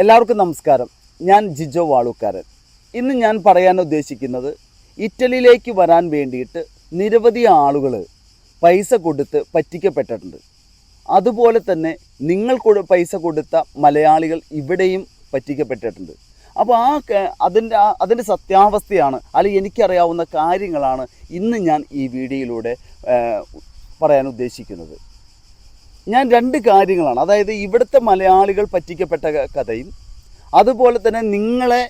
എല്ലാവർക്കും നമസ്കാരം. ഞാൻ ജിജോ വാളൂക്കാരൻ. ഇന്ന് ഞാൻ പറയാൻ ഉദ്ദേശിക്കുന്നത് ഇറ്റലിയിലേക്ക് വരാൻ വേണ്ടിയിട്ട് നിരവധി ആളുകൾ പൈസ കൊടുത്ത് പറ്റിക്കപ്പെട്ടിട്ടുണ്ട്. അതുപോലെ തന്നെ നിങ്ങൾ പൈസ കൊടുത്ത മലയാളികൾ ഇവിടെയും പറ്റിക്കപ്പെട്ടിട്ടുണ്ട്. അപ്പോൾ ആ അതിന്റെ അതിന്റെ സത്യാവസ്ഥയാണ് അല്ലെങ്കിൽ എനിക്കറിയാവുന്ന കാര്യങ്ങളാണ് ഇന്ന് ഞാൻ ഈ വീഡിയോയിലൂടെ പറയാൻ ഉദ്ദേശിക്കുന്നത്. ഞാൻ രണ്ട് കാര്യങ്ങളാണ്. അതായത് ഇവിടുത്തെ മലയാളികൾ പറ്റിക്കപ്പെട്ട കഥയും അതുപോലെ തന്നെ നിങ്ങളെ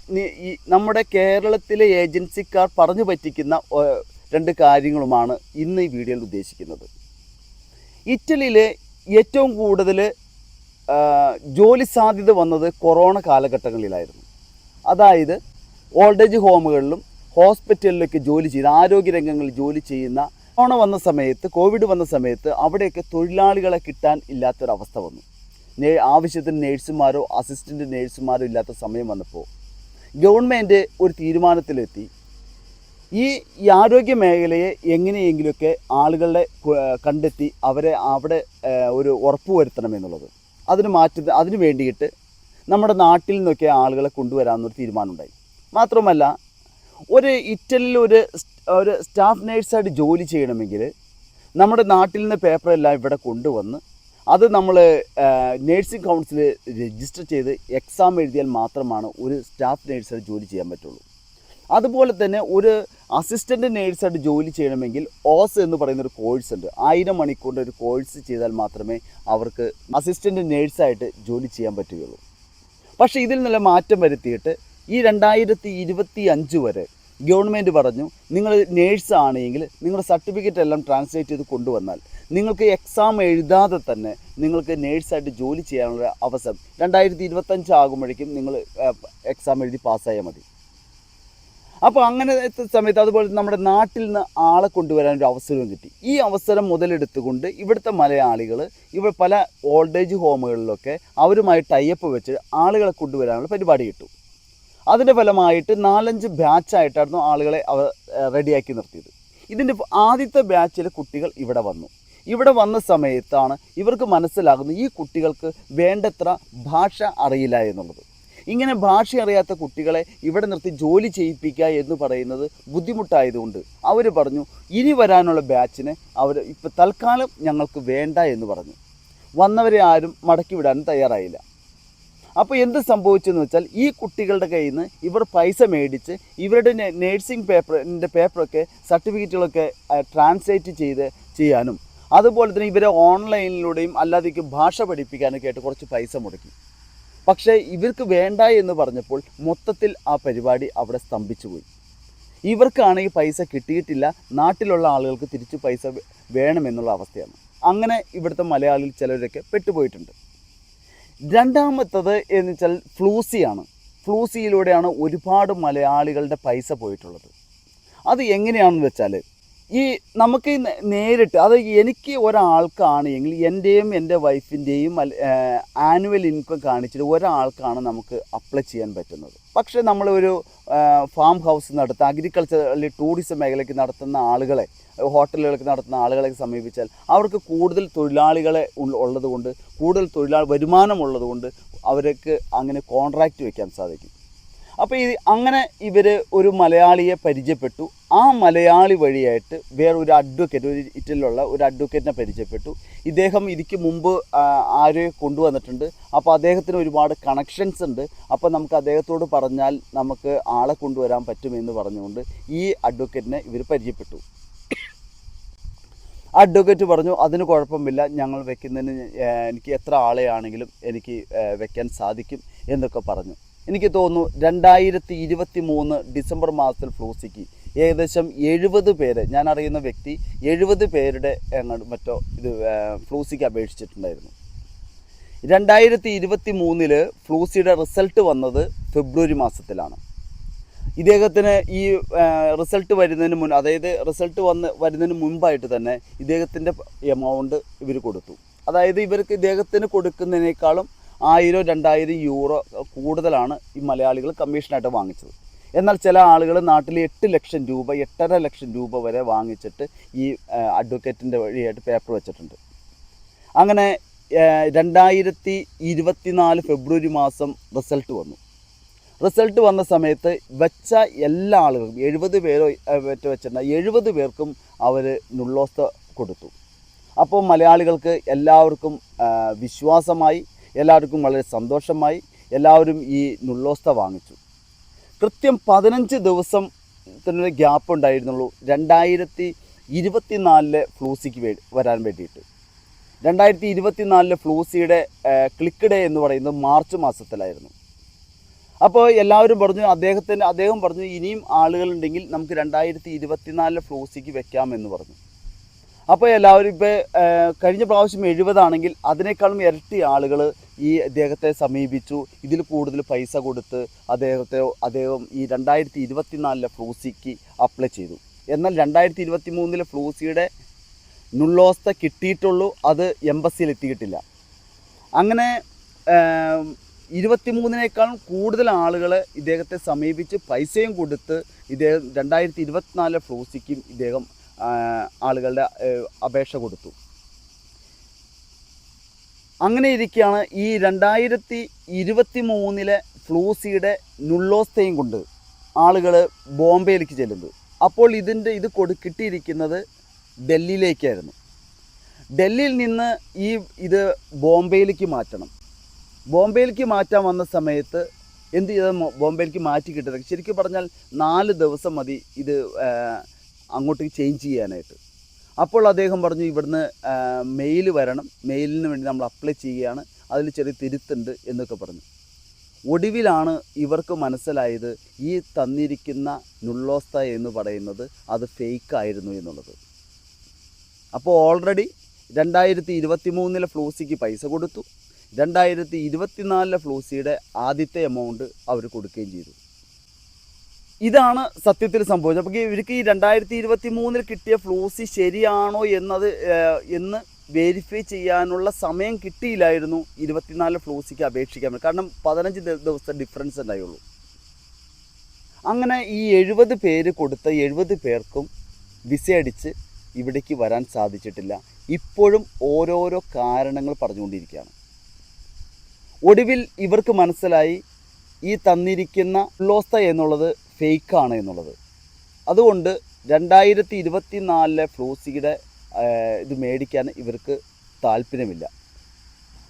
നമ്മുടെ കേരളത്തിലെ ഏജൻസിക്കാർ പറഞ്ഞു പറ്റിക്കുന്ന രണ്ട് കാര്യങ്ങളുമാണ് ഇന്ന് ഈ വീഡിയോയിൽ ഉദ്ദേശിക്കുന്നത്. ഇറ്റലിയിൽ ഏറ്റവും കൂടുതൽ ജോലി സാധ്യത വന്നത് കൊറോണ കാലഘട്ടങ്ങളിലായിരുന്നു. അതായത് ഓൾഡ് ഏജ് ഹോമുകളിലും ഹോസ്പിറ്റലിലൊക്കെ ജോലി ചെയ്ത് ആരോഗ്യ രംഗങ്ങളിൽ ജോലി ചെയ്യുന്ന കൊറോണ വന്ന സമയത്ത് കോവിഡ് വന്ന സമയത്ത് അവിടെയൊക്കെ തൊഴിലാളികളെ കിട്ടാൻ ഇല്ലാത്തൊരവസ്ഥ വന്നു. നേ- ആവശ്യത്തിന് നേഴ്സുമാരോ അസിസ്റ്റന്റ് നേഴ്സുമാരോ ഇല്ലാത്ത സമയം വന്നപ്പോൾ ഗവൺമെന്റ് ഒരു തീരുമാനത്തിലെത്തി. ഈ ആരോഗ്യ മേഖലയെ എങ്ങനെയെങ്കിലുമൊക്കെ ആളുകളെ കണ്ടെത്തി അവരെ അവിടെ ഒരു ഉറപ്പ് വരുത്തണമെന്നുള്ളത് അതിന് മാറ്റി അതിന് വേണ്ടിയിട്ട് നമ്മുടെ നാട്ടിൽ നിന്നൊക്കെ ആളുകളെ കൊണ്ടുവരാമെന്നൊരു തീരുമാനമുണ്ടായി. മാത്രമല്ല ഒരു ഇറ്റലിൽ ഒരു ഒരു സ്റ്റാഫ് നേഴ്സായിട്ട് ജോലി ചെയ്യണമെങ്കിൽ നമ്മുടെ നാട്ടിൽ നിന്ന് പേപ്പറെല്ലാം ഇവിടെ കൊണ്ടുവന്ന് അത് നമ്മൾ നേഴ്സിംഗ് കൗൺസിൽ രജിസ്റ്റർ ചെയ്ത് എക്സാം എഴുതിയാൽ മാത്രമാണ് ഒരു സ്റ്റാഫ് നേഴ്സായിട്ട് ജോലി ചെയ്യാൻ പറ്റുള്ളൂ. അതുപോലെ തന്നെ ഒരു അസിസ്റ്റന്റ് നേഴ്സായിട്ട് ജോലി ചെയ്യണമെങ്കിൽ ഓസ് എന്ന് പറയുന്ന ഒരു കോഴ്സ് ഉണ്ട്. ആയിരം മണിക്കൂറിന്റെ ഒരു കോഴ്സ് ചെയ്താൽ മാത്രമേ അവർക്ക് അസിസ്റ്റന്റ് നേഴ്സായിട്ട് ജോലി ചെയ്യാൻ പറ്റുകയുള്ളൂ. പക്ഷേ ഇതിൽ നല്ല മാറ്റം വരുത്തിയിട്ട് ഈ രണ്ടായിരത്തി ഇരുപത്തി അഞ്ച് വരെ ഗവൺമെന്റ് പറഞ്ഞു നിങ്ങൾ നേഴ്സ് ആണെങ്കിൽ നിങ്ങളുടെ സർട്ടിഫിക്കറ്റ് എല്ലാം ട്രാൻസ്ലേറ്റ് ചെയ്ത് കൊണ്ടുവന്നാൽ നിങ്ങൾക്ക് എക്സാം എഴുതാതെ തന്നെ നിങ്ങൾക്ക് നേഴ്സായിട്ട് ജോലി ചെയ്യാനുള്ള അവസരം രണ്ടായിരത്തി ഇരുപത്തഞ്ച് ആകുമ്പോഴേക്കും നിങ്ങൾ എക്സാം എഴുതി പാസ്സായാൽ മതി. അപ്പോൾ അങ്ങനത്തെ സമയത്ത് അതുപോലെ നമ്മുടെ നാട്ടിൽ നിന്ന് ആളെ കൊണ്ടുവരാൻ ഒരു അവസരവും കിട്ടി. ഈ അവസരം മുതലെടുത്തുകൊണ്ട് ഇവിടുത്തെ മലയാളികൾ ഇവിടെ പല ഓൾഡ് ഏജ് ഹോമുകളിലൊക്കെ അവരുമായി ടൈപ്പ് വെച്ച് ആളുകളെ കൊണ്ടുവരാനുള്ള പരിപാടി കിട്ടും. അതിന്റെ ഫലമായിട്ട് നാലഞ്ച് ബാച്ചായിട്ടായിരുന്നു ആളുകളെ അവർ റെഡിയാക്കി നിർത്തിയത്. ഇതിന്റെ ആദ്യത്തെ ബാച്ചിലെ കുട്ടികൾ ഇവിടെ വന്നു. ഇവിടെ വന്ന സമയത്താണ് ഇവർക്ക് മനസ്സിലാകുന്നത് ഈ കുട്ടികൾക്ക് വേണ്ടത്ര ഭാഷ അറിയില്ല എന്നുള്ളത്. ഇങ്ങനെ ഭാഷ അറിയാത്ത കുട്ടികളെ ഇവിടെ നിർത്തി ജോലി ചെയ്യിപ്പിക്കുക എന്ന് പറയുന്നത് ബുദ്ധിമുട്ടായതുകൊണ്ട് അവർ പറഞ്ഞു ഇനി വരാനുള്ള ബാച്ചിനെ അവർ ഇപ്പോൾ തൽക്കാലം ഞങ്ങൾക്ക് വേണ്ട എന്ന് പറഞ്ഞു. വന്നവരെ ആരും മടക്കി വിടാനും തയ്യാറായില്ല. അപ്പോൾ എന്ത് സംഭവിച്ചെന്ന് വെച്ചാൽ ഈ കുട്ടികളുടെ കയ്യിൽ നിന്ന് ഇവർ പൈസ മേടിച്ച് ഇവരുടെ നേഴ്സിംഗ് പേപ്പറിന്റെ പേപ്പറൊക്കെ സർട്ടിഫിക്കറ്റുകളൊക്കെ ട്രാൻസ്ലേറ്റ് ചെയ്ത് ചെയ്യാനും. അതുപോലെ തന്നെ ഇവരെ ഓൺലൈനിലൂടെയും അല്ലാതെ ഭാഷ പഠിപ്പിക്കാനൊക്കെ ആയിട്ട് കുറച്ച് പൈസ മുടക്കി. പക്ഷേ ഇവർക്ക് വേണ്ട എന്ന് പറഞ്ഞപ്പോൾ മൊത്തത്തിൽ ആ പരിപാടി അവിടെ സ്തംഭിച്ചു പോയി. ഇവർക്കാണെങ്കിൽ പൈസ കിട്ടിയിട്ടില്ല. നാട്ടിലുള്ള ആളുകൾക്ക് തിരിച്ച് പൈസ വേണമെന്നുള്ള അവസ്ഥയാണ്. അങ്ങനെ ഇവിടുത്തെ മലയാളികൾ ചിലരൊക്കെ പെട്ടുപോയിട്ടുണ്ട്. രണ്ടാമത്തത് എന്ന് വെച്ചാൽ ഫ്ലൂസിയാണ്. ഫ്ലൂസിയിലൂടെയാണ് ഒരുപാട് മലയാളികളുടെ പൈസ പോയിട്ടുള്ളത്. അത് എങ്ങനെയാണെന്ന് വെച്ചാൽ ഈ നമുക്ക് നേരിട്ട് അത് എനിക്ക് ഒരാൾക്കാണ് എങ്കിൽ എന്റെയും എന്റെ വൈഫിന്റെയും ആനുവൽ ഇൻകം കാണിച്ചിട്ട് ഒരാൾക്കാണ് നമുക്ക് അപ്ലൈ ചെയ്യാൻ പറ്റുന്നത്. പക്ഷേ നമ്മളൊരു ഫാം ഹൗസ് നടത്തുന്ന അഗ്രികൾച്ചർ അല്ലെങ്കിൽ ടൂറിസം മേഖലയ്ക്ക് നടത്തുന്ന ആളുകളെ ഹോട്ടലുകൾക്ക് നടത്തുന്ന ആളുകളെ സമീപിച്ചാൽ അവർക്ക് കൂടുതൽ തൊഴിലാളികളെ ഉള്ളതുകൊണ്ട് കൂടുതൽ തൊഴിലാളി വരുമാനമുള്ളതുകൊണ്ട് അവർക്ക് അങ്ങനെ കോൺട്രാക്റ്റ് വയ്ക്കാൻ സാധിക്കും. അപ്പോൾ ഈ അങ്ങനെ ഇവർ ഒരു മലയാളിയെ പരിചയപ്പെട്ടു. ആ മലയാളി വഴിയായിട്ട് വേറൊരു അഡ്വക്കേറ്റ് ഒരു ഇറ്റലിലുള്ള ഒരു അഡ്വക്കേറ്റിനെ പരിചയപ്പെട്ടു. ഇദ്ദേഹം ഇതിക്ക് മുമ്പ് ആരെ കൊണ്ടുവന്നിട്ടുണ്ട്. അപ്പോൾ അദ്ദേഹത്തിന് ഒരുപാട് കണക്ഷൻസ് ഉണ്ട്. അപ്പോൾ നമുക്ക് അദ്ദേഹത്തോട് പറഞ്ഞാൽ നമുക്ക് ആളെ കൊണ്ടുവരാൻ പറ്റുമെന്ന് പറഞ്ഞുകൊണ്ട് ഈ അഡ്വക്കേറ്റിനെ ഇവർ പരിചയപ്പെട്ടു. അഡ്വക്കേറ്റ് പറഞ്ഞു അതിന് കുഴപ്പമില്ല. ഞങ്ങൾ വെക്കുന്നതിന് എനിക്ക് എത്ര ആളെയാണെങ്കിലും എനിക്ക് വെക്കാൻ സാധിക്കും എന്നൊക്കെ പറഞ്ഞു. എനിക്ക് തോന്നുന്നു രണ്ടായിരത്തി ഇരുപത്തി മൂന്ന് ഡിസംബർ മാസത്തിൽ ഫ്ലൂസിക്ക് ഏകദേശം എഴുപത് പേര് ഞാൻ അറിയുന്ന വ്യക്തി എഴുപത് പേരുടെ മറ്റോ ഇത് ഫ്ലൂസിക്ക് അപേക്ഷിച്ചിട്ടുണ്ടായിരുന്നു. രണ്ടായിരത്തി ഇരുപത്തി മൂന്നിൽ ഫ്ലൂസിയുടെ റിസൾട്ട് വന്നത് ഫെബ്രുവരി മാസത്തിലാണ്. ഇദ്ദേഹത്തിന് ഈ റിസൾട്ട് വരുന്നതിന് മുൻ അതായത് റിസൾട്ട് വന്ന് വരുന്നതിന് മുൻപായിട്ട് തന്നെ ഇദ്ദേഹത്തിന്റെ എമൗണ്ട് ഇവർ കൊടുത്തു. അതായത് ഇവർക്ക് ഇദ്ദേഹത്തിന് കൊടുക്കുന്നതിനേക്കാളും ആയിരം രണ്ടായിരം യൂറോ കൂടുതലാണ് ഈ മലയാളികൾ കമ്മീഷനായിട്ട് വാങ്ങിച്ചത്. എന്നാൽ ചില ആളുകൾ നാട്ടിൽ എട്ട് ലക്ഷം രൂപ എട്ടര ലക്ഷം രൂപ വരെ വാങ്ങിച്ചിട്ട് ഈ അഡ്വക്കേറ്റിന്റെ വഴിയായിട്ട് പേപ്പർ വെച്ചിട്ടുണ്ട്. അങ്ങനെ രണ്ടായിരത്തി ഇരുപത്തിനാല് ഫെബ്രുവരി മാസം റിസൾട്ട് വന്നു. റിസൾട്ട് വന്ന സമയത്ത് വെച്ച എല്ലാ ആളുകൾക്കും എഴുപത് പേരോ മറ്റോ വെച്ചിട്ടുണ്ട് എഴുപത് പേർക്കും അവർ നുള്ളോസ്ത കൊടുത്തു. അപ്പോൾ മലയാളികൾക്ക് എല്ലാവർക്കും വിശ്വാസമായി എല്ലാവർക്കും വളരെ സന്തോഷമായി. എല്ലാവരും ഈ നുള്ളോസ്ത വാങ്ങിച്ചു. കൃത്യം പതിനഞ്ച് ദിവസം തന്നെ ഗ്യാപ്പ് ഉണ്ടായിരുന്നുള്ളൂ. രണ്ടായിരത്തി ഇരുപത്തിനാലിലെ ഫ്ലൂസിക്ക് വേ വരാൻ വേണ്ടിയിട്ട്. രണ്ടായിരത്തി ഇരുപത്തിനാലിലെ ഫ്ലൂസിയുടെ ക്ലിക്ക് ഡേ എന്ന് പറയുന്നത് മാർച്ച് മാസത്തിലായിരുന്നു. അപ്പോൾ എല്ലാവരും പറഞ്ഞു അദ്ദേഹത്തിന് അദ്ദേഹം പറഞ്ഞു ഇനിയും ആളുകളുണ്ടെങ്കിൽ നമുക്ക് രണ്ടായിരത്തി ഇരുപത്തിനാലിലെ ഫ്ലൂസിക്ക് വെക്കാമെന്ന് പറഞ്ഞു. അപ്പോൾ എല്ലാവരും ഇപ്പോൾ കഴിഞ്ഞ പ്രാവശ്യം എഴുപതാണെങ്കിൽ അതിനേക്കാളും ഇരട്ടി ആളുകൾ ഈ അദ്ദേഹത്തെ സമീപിച്ചു. ഇതിൽ കൂടുതൽ പൈസ കൊടുത്ത് അദ്ദേഹത്തെ അദ്ദേഹം ഈ രണ്ടായിരത്തി ഇരുപത്തിനാലിലെ ഫ്ലൂസിക്ക് അപ്ലൈ ചെയ്തു. എന്നാൽ രണ്ടായിരത്തി ഇരുപത്തി മൂന്നിലെ ഫ്ലൂസിയുടെ നുള്ളോസ്ത കിട്ടിയിട്ടുള്ളൂ അത് എംബസിയിൽ എത്തിയിട്ടില്ല. അങ്ങനെ ഇരുപത്തിമൂന്നിനേക്കാളും കൂടുതൽ ആളുകൾ ഇദ്ദേഹത്തെ സമീപിച്ച് പൈസയും കൊടുത്ത് ഇദ്ദേഹം രണ്ടായിരത്തി ഇരുപത്തിനാലിലെ ഫ്ലൂസിക്കും ഇദ്ദേഹം ആളുകളുടെ അപേക്ഷ കൊടുത്തു. അങ്ങനെ ഇരിക്കുകയാണ് ഈ രണ്ടായിരത്തി ഇരുപത്തി മൂന്നിലെ ഫ്ലൂസിയുടെ നുള്ളോസ്തയും കൊണ്ട് ആളുകൾ ബോംബെയിലേക്ക് ചെല്ലുന്നത്. അപ്പോൾ ഇതിന്റെ ഇത് കൊടു കിട്ടിയിരിക്കുന്നത് ഡൽഹിയിലേക്കായിരുന്നു. ഡൽഹിയിൽ നിന്ന് ഈ ഇത് ബോംബെയിലേക്ക് മാറ്റണം. ബോംബെയിലേക്ക് മാറ്റാൻ വന്ന സമയത്ത് എന്ത് ചെയ്താൽ ബോംബെയിലേക്ക് മാറ്റി കിട്ടുന്നത് ശരിക്കും പറഞ്ഞാൽ നാല് ദിവസം മതി ഇത് അങ്ങോട്ടേക്ക് ചേഞ്ച് ചെയ്യാനായിട്ട്. അപ്പോൾ അദ്ദേഹം പറഞ്ഞു ഇവിടുന്ന് മെയിൽ വരണം. മെയിലിന് വേണ്ടി നമ്മൾ അപ്ലൈ ചെയ്യുകയാണ്. അതിൽ ചെറിയ തിരുത്തുണ്ട് എന്നൊക്കെ പറഞ്ഞു. ഒടുവിലാണ് ഇവർക്ക് മനസ്സിലായത് ഈ തന്നിരിക്കുന്ന നുള്ളോസ്ത എന്ന് പറയുന്നത് അത് ഫേക്ക് ആയിരുന്നു എന്നുള്ളത്. അപ്പോൾ ഓൾറെഡി രണ്ടായിരത്തി ഇരുപത്തി മൂന്നിലെ ഫ്ലൂസിക്ക് പൈസ കൊടുത്തു. രണ്ടായിരത്തി ഇരുപത്തിനാലിലെ ഫ്ലൂസിയുടെ ആദ്യത്തെ എമൗണ്ട് അവർ കൊടുക്കുകയും ചെയ്തു. ഇതാണ് സത്യത്തിൽ സംഭവിച്ചത്. അപ്പോൾ ഇവർക്ക് ഈ രണ്ടായിരത്തി ഇരുപത്തി മൂന്നിൽ കിട്ടിയ ഫ്ലൂസി ശരിയാണോ എന്നത് എന്ന് വെരിഫൈ ചെയ്യാനുള്ള സമയം കിട്ടിയില്ലായിരുന്നു ഇരുപത്തിനാല് ഫ്ലൂസിക്ക് അപേക്ഷിക്കാൻ കാരണം പതിനഞ്ച് ദിവസത്തെ ഡിഫറൻസ് ഉണ്ടായുള്ളൂ അങ്ങനെ ഈ എഴുപത് പേര് കൊടുത്ത എഴുപത് പേർക്കും വിസ അടിച്ച് ഇവിടേക്ക് വരാൻ സാധിച്ചിട്ടില്ല. ഇപ്പോഴും ഓരോരോ കാരണങ്ങൾ പറഞ്ഞുകൊണ്ടിരിക്കുകയാണ്. ഒടുവിൽ ഇവർക്ക് മനസ്സിലായി ഈ തന്നിരിക്കുന്ന ഉള്ളോസ്ത എന്നുള്ളത് ഫേക്കാണ് എന്നുള്ളത്. അതുകൊണ്ട് രണ്ടായിരത്തി ഇരുപത്തി നാലിലെ ഫ്ലൂസിയുടെ ഇത് മേടിക്കാൻ ഇവർക്ക് താല്പര്യമില്ല.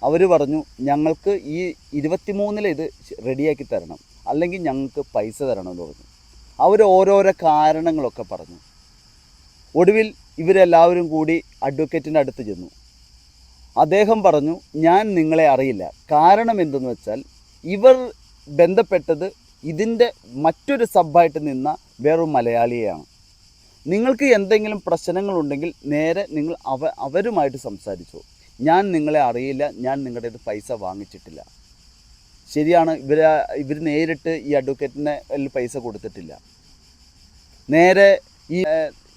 അവർ പറഞ്ഞു ഞങ്ങൾക്ക് ഈ ഇരുപത്തിമൂന്നിലെ ഇത് റെഡിയാക്കി തരണം. അല്ലെങ്കിൽ ഞങ്ങൾക്ക് പൈസ തരണം എന്ന് പറഞ്ഞു. അവർ ഓരോരോ കാരണങ്ങളൊക്കെ പറഞ്ഞു. ഒടുവിൽ ഇവരെല്ലാവരും കൂടി അഡ്വക്കേറ്റിന്റെ അടുത്ത് ചെന്നു. അദ്ദേഹം പറഞ്ഞു ഞാൻ നിങ്ങളെ അറിയില്ല. കാരണം എന്തെന്ന് വെച്ചാൽ ഇവർ ബന്ധപ്പെട്ടത് ഇതിന്റെ മറ്റൊരു സബ്ബായിട്ട് നിന്ന വേറൊരു മലയാളിയെയാണ്. നിങ്ങൾക്ക് എന്തെങ്കിലും പ്രശ്നങ്ങളുണ്ടെങ്കിൽ നേരെ നിങ്ങൾ അവ അവരുമായിട്ട് സംസാരിച്ചു. ഞാൻ നിങ്ങളെ അറിയില്ല ഞാൻ നിങ്ങളുടെ ഇത് പൈസ വാങ്ങിച്ചിട്ടില്ല. ശരിയാണ് ഇവർ ഇവർ നേരിട്ട് ഈ അഡ്വക്കേറ്റിന് പൈസ കൊടുത്തിട്ടില്ല. നേരെ ഈ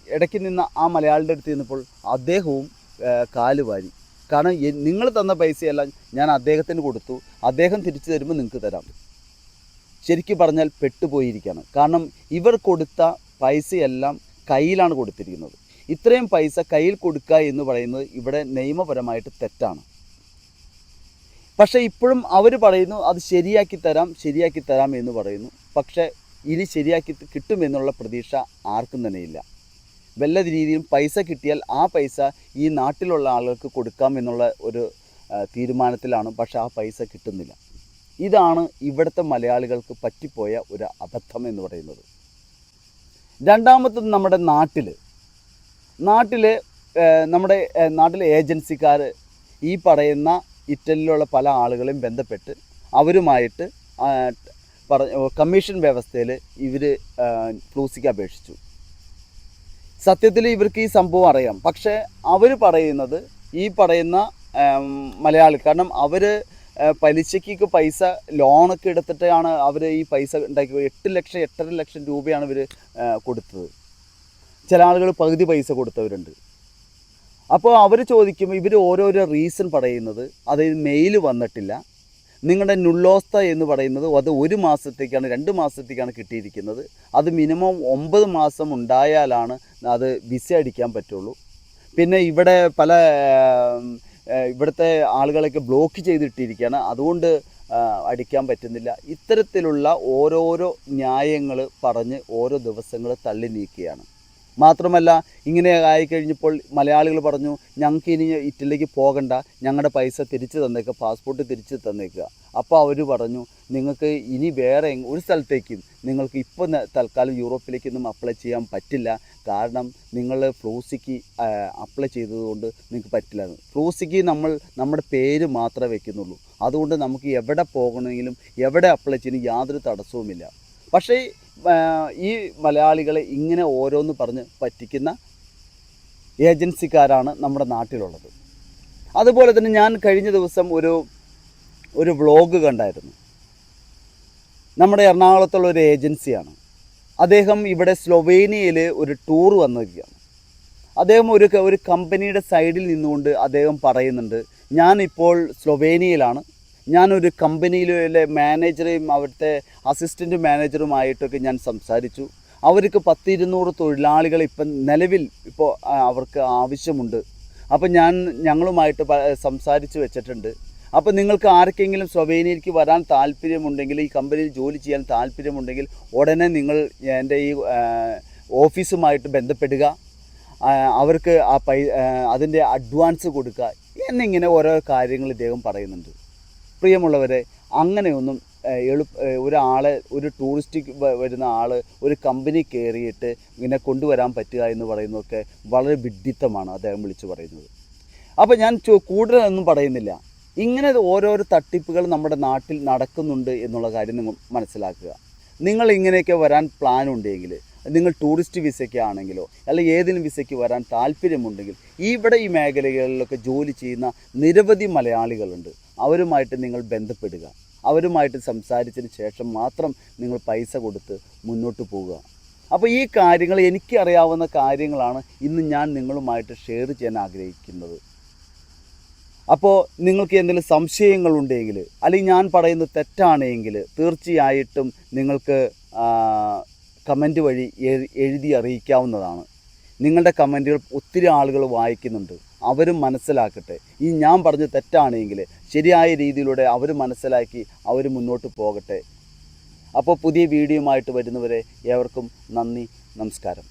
ഇടയ്ക്ക് നിന്ന ആ മലയാളിയുടെ അടുത്ത് നിന്നപ്പോൾ അദ്ദേഹവും കാൽ വാരി. കാരണം നിങ്ങൾ തന്ന പൈസയെല്ലാം ഞാൻ അദ്ദേഹത്തിന് കൊടുത്തു. അദ്ദേഹം തിരിച്ചു തരുമ്പോൾ നിങ്ങൾക്ക് തരാം. ശരിക്കും പറഞ്ഞാൽ പെട്ടുപോയിരിക്കുകയാണ്. കാരണം ഇവർ കൊടുത്ത പൈസയെല്ലാം കയ്യിലാണ് കൊടുത്തിരിക്കുന്നത്. ഇത്രയും പൈസ കയ്യിൽ കൊടുക്കുക എന്ന് പറയുന്നത് ഇവിടെ നിയമപരമായിട്ട് തെറ്റാണ്. പക്ഷേ ഇപ്പോഴും അവർ പറയുന്നു അത് ശരിയാക്കി തരാം ശരിയാക്കി തരാം എന്ന് പറയുന്നു. പക്ഷേ ഇനി ശരിയാക്കി കിട്ടുമെന്നുള്ള പ്രതീക്ഷ ആർക്കും തന്നെയില്ല വല്ല രീതിയിലും പൈസ കിട്ടിയാൽ ആ പൈസ ഈ നാട്ടിലുള്ള ആളുകൾക്ക് കൊടുക്കാം എന്നുള്ള ഒരു തീരുമാനത്തിലാണ്. പക്ഷേ ആ പൈസ കിട്ടുന്നില്ല. ഇതാണ് ഇവിടുത്തെ മലയാളികൾക്ക് പറ്റിപ്പോയ ഒരു അബദ്ധം എന്ന് പറയുന്നത്. രണ്ടാമത്തത് നമ്മുടെ നാട്ടിൽ നാട്ടിൽ നമ്മുടെ നാട്ടിലെ ഏജൻസിക്കാർ ഈ പറയുന്ന ഇറ്റലിയിലുള്ള പല ആളുകളെയും ബന്ധപ്പെട്ട് അവരുമായിട്ട് പറഞ്ഞ പറ കമ്മീഷൻ വ്യവസ്ഥയിൽ ഇവർ ഫ്ലൂസിക്ക് അപേക്ഷിച്ചു. സത്യത്തിൽ ഇവർക്ക് ഈ സംഭവം അറിയാം. പക്ഷേ അവർ പറയുന്നത് ഈ പറയുന്ന മലയാളി കാരണം അവർ പലിശയ്ക്ക് പൈസ ലോണൊക്കെ എടുത്തിട്ടാണ് അവർ ഈ പൈസ ഉണ്ടാക്കി എട്ട് ലക്ഷം എട്ടര ലക്ഷം രൂപയാണ് ഇവർ കൊടുത്തത്. ചില ആളുകൾ പകുതി പൈസ കൊടുത്തവരുണ്ട്. അപ്പോൾ അവർ ചോദിക്കുമ്പോൾ ഇവർ ഓരോരോ റീസൺ പറയുന്നത്. അതായത് മെയിൽ വന്നിട്ടില്ല. നിങ്ങളുടെ നുള്ളോസ്ത എന്ന് പറയുന്നത് അത് ഒരു മാസത്തേക്കാണ് രണ്ട് മാസത്തേക്കാണ് കിട്ടിയിരിക്കുന്നത്. അത് മിനിമം ഒമ്പത് മാസം ഉണ്ടായാലാണ് അത് വിസ അടിക്കാൻ പറ്റുള്ളൂ. പിന്നെ ഇവിടെ പല ഇവിടുത്തെ ആളുകളൊക്കെ ബ്ലോക്ക് ചെയ്തിട്ടിരിക്കുകയാണ്. അതുകൊണ്ട് അടിക്കാൻ പറ്റുന്നില്ല. ഇത്തരത്തിലുള്ള ഓരോരോ ന്യായങ്ങൾ പറഞ്ഞ് ഓരോ ദിവസങ്ങൾ തള്ളി നീക്കുകയാണ്. മാത്രമല്ല ഇങ്ങനെ ആയിക്കഴിഞ്ഞപ്പോൾ മലയാളികൾ പറഞ്ഞു ഞങ്ങൾക്ക് ഇനി ഇറ്റലിക്ക് പോകണ്ട. ഞങ്ങളുടെ പൈസ തിരിച്ചു തന്നേക്കുക പാസ്പോർട്ട് തിരിച്ചു തന്നേക്കുക അപ്പോൾ അവർ പറഞ്ഞു നിങ്ങൾക്ക് ഇനി വേറെ ഒരു സ്ഥലത്തേക്കും നിങ്ങൾക്ക് ഇപ്പോൾ തൽക്കാലം യൂറോപ്പിലേക്കൊന്നും അപ്ലൈ ചെയ്യാൻ പറ്റില്ല. കാരണം നിങ്ങൾ ഫ്ലൂസിക്ക് അപ്ലൈ ചെയ്തതുകൊണ്ട് നിങ്ങൾക്ക് പറ്റില്ല. ഫ്ലൂസിക്ക് നമ്മൾ നമ്മുടെ പേര് മാത്രമേ വെക്കുന്നുള്ളൂ. അതുകൊണ്ട് നമുക്ക് എവിടെ പോകണമെങ്കിലും എവിടെ അപ്ലൈ ചെയ്യുന്ന യാതൊരു തടസ്സവുമില്ല. പക്ഷേ ഈ മലയാളികളെ ഇങ്ങനെ ഓരോന്ന് പറഞ്ഞ് പറ്റിക്കുന്ന ഏജൻസിക്കാരാണ് നമ്മുടെ നാട്ടിലുള്ളത്. അതുപോലെ തന്നെ ഞാൻ കഴിഞ്ഞ ദിവസം ഒരു ഒരു വ്ളോഗ് കണ്ടായിരുന്നു. നമ്മുടെ എറണാകുളത്തുള്ള ഒരു ഏജൻസിയാണ്. അദ്ദേഹം ഇവിടെ സ്ലൊവേനിയയിൽ ഒരു ടൂർ വന്നിരിക്കുകയാണ്. അദ്ദേഹം ഒരു ഒരു കമ്പനിയുടെ സൈഡിൽ നിന്നുകൊണ്ട് അദ്ദേഹം പറയുന്നുണ്ട് ഞാനിപ്പോൾ സ്ലൊവേനിയയിലാണ്. ഞാനൊരു കമ്പനിയിലെ മാനേജറെയും അവിടുത്തെ അസിസ്റ്റന്റ് മാനേജറുമായിട്ടൊക്കെ ഞാൻ സംസാരിച്ചു. അവർക്ക് പത്തിരുന്നൂറ് തൊഴിലാളികൾ ഇപ്പം നിലവിൽ ഇപ്പോൾ അവർക്ക് ആവശ്യമുണ്ട്. അപ്പോൾ ഞാൻ ഞങ്ങളുമായിട്ട് സംസാരിച്ച് വെച്ചിട്ടുണ്ട്. അപ്പോൾ നിങ്ങൾക്ക് ആർക്കെങ്കിലും സ്ലൊവേനിയയിലേക്ക് വരാൻ താല്പര്യമുണ്ടെങ്കിൽ ഈ കമ്പനിയിൽ ജോലി ചെയ്യാൻ താല്പര്യമുണ്ടെങ്കിൽ ഉടനെ നിങ്ങൾ എന്റെ ഈ ഓഫീസുമായിട്ട് ബന്ധപ്പെടുക. അവർക്ക് ആ പൈ അതിന്റെ അഡ്വാൻസ് കൊടുക്കുക. എന്നിങ്ങനെ ഓരോ കാര്യങ്ങൾ ഇദ്ദേഹം പറയുന്നുണ്ട്. പ്രിയമുള്ളവരെ അങ്ങനെയൊന്നും എളുപ്പ ഒരാളെ ഒരു ടൂറിസ്റ്റ് വരുന്ന ആൾ ഒരു കമ്പനി കയറിയിട്ട് ഇങ്ങനെ കൊണ്ടുവരാൻ പറ്റുക എന്ന് പറയുന്നതൊക്കെ വളരെ വിഡ്ഢിത്തമാണ് അദ്ദേഹം വിളിച്ചു പറയുന്നത്. അപ്പോൾ ഞാൻ കൂടുതലൊന്നും പറയുന്നില്ല. ഇങ്ങനെ ഓരോരോ തട്ടിപ്പുകൾ നമ്മുടെ നാട്ടിൽ നടക്കുന്നുണ്ട് എന്നുള്ള കാര്യം നിങ്ങൾ മനസ്സിലാക്കുക. നിങ്ങൾ ഇങ്ങനെയൊക്കെ വരാൻ പ്ലാൻ ഉണ്ടെങ്കിൽ നിങ്ങൾ ടൂറിസ്റ്റ് വിസയ്ക്ക് ആണെങ്കിലോ അല്ലെങ്കിൽ ഏതെങ്കിലും വിസയ്ക്ക് വരാൻ താല്പര്യമുണ്ടെങ്കിൽ ഇവിടെ ഈ മേഖലകളിലൊക്കെ ജോലി ചെയ്യുന്ന നിരവധി മലയാളികളുണ്ട്. അവരുമായിട്ട് നിങ്ങൾ ബന്ധപ്പെടുക. അവരുമായിട്ട് സംസാരിച്ചതിന് ശേഷം മാത്രം നിങ്ങൾ പൈസ കൊടുത്ത് മുന്നോട്ട് പോവുക. അപ്പോൾ ഈ കാര്യങ്ങൾ എനിക്കറിയാവുന്ന കാര്യങ്ങളാണ് ഇന്ന് ഞാൻ നിങ്ങളുമായിട്ട് ഷെയർ ചെയ്യാൻ ആഗ്രഹിക്കുന്നത്. അപ്പോൾ നിങ്ങൾക്ക് എന്തെങ്കിലും സംശയങ്ങളുണ്ടെങ്കിൽ അല്ലെങ്കിൽ ഞാൻ പറയുന്നത് തെറ്റാണെങ്കിൽ തീർച്ചയായിട്ടും നിങ്ങൾക്ക് കമന്റ് വഴി എഴുതി അറിയിക്കാവുന്നതാണ്. നിങ്ങളുടെ കമന്റുകൾ ഒത്തിരി ആളുകൾ വായിക്കുന്നുണ്ട്. അവരും മനസ്സിലാക്കട്ടെ. ഈ ഞാൻ പറഞ്ഞ് തെറ്റാണെങ്കിൽ ശരിയായ രീതിയിലൂടെ അവർ മനസ്സിലാക്കി അവർ മുന്നോട്ട് പോകട്ടെ. അപ്പോൾ പുതിയ വീഡിയോയുമായിട്ട് വരുന്നവരെ ഏവർക്കും നന്ദി നമസ്കാരം.